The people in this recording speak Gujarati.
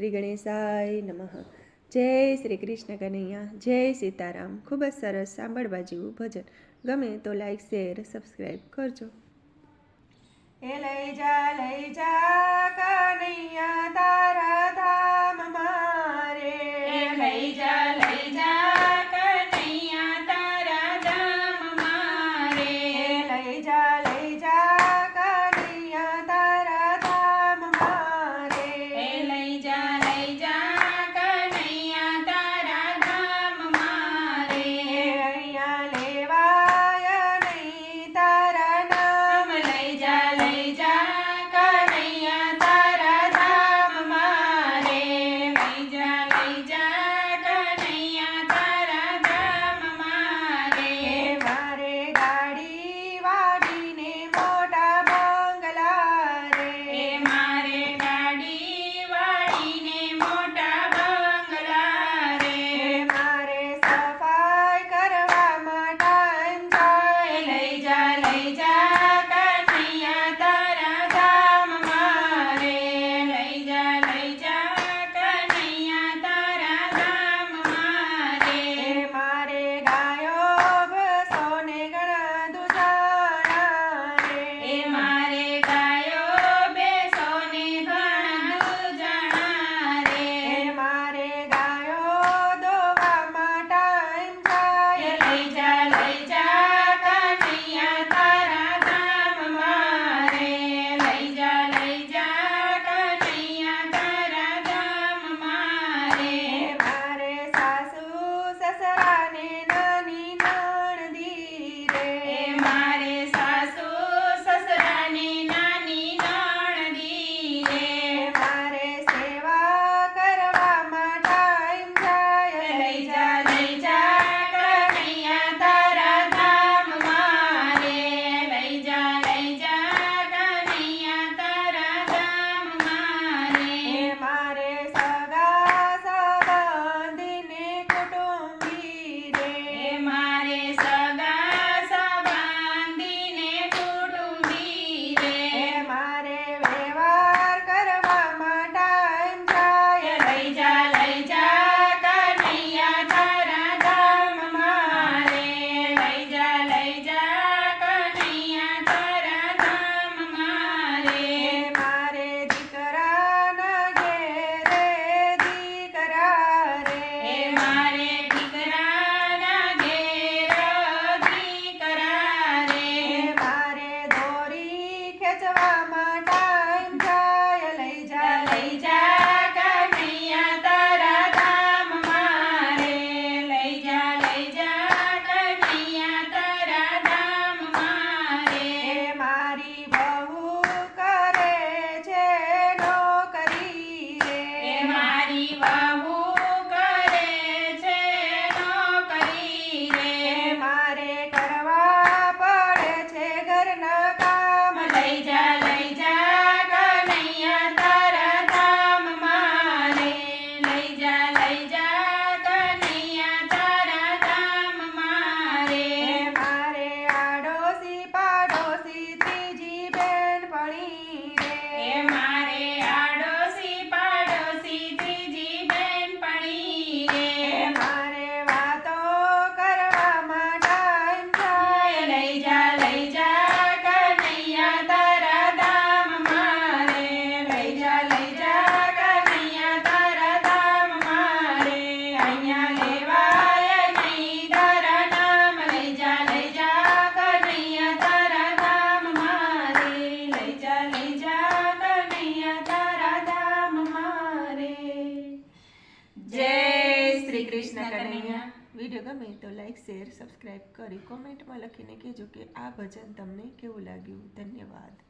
શ્રી ગણેશાય નમઃ. જય શ્રી કૃષ્ણ કનૈયા, જય સીતારામ. ખૂબ જ સરસ સાંભળવા જેવું ભજન. ગમે તો લાઈક શેર સબસ્ક્રાઈબ કરજો. એ લઈ જા લઈ જા Everybody. કૃષ્ણ કનૈયા. વીડિયો ગમે તો લાઈક શેર સબસ્ક્રાઈબ કરી કોમેન્ટમાં લખીને કહેજો કે આ ભજન તમને કેવું લાગ્યું? ધન્યવાદ.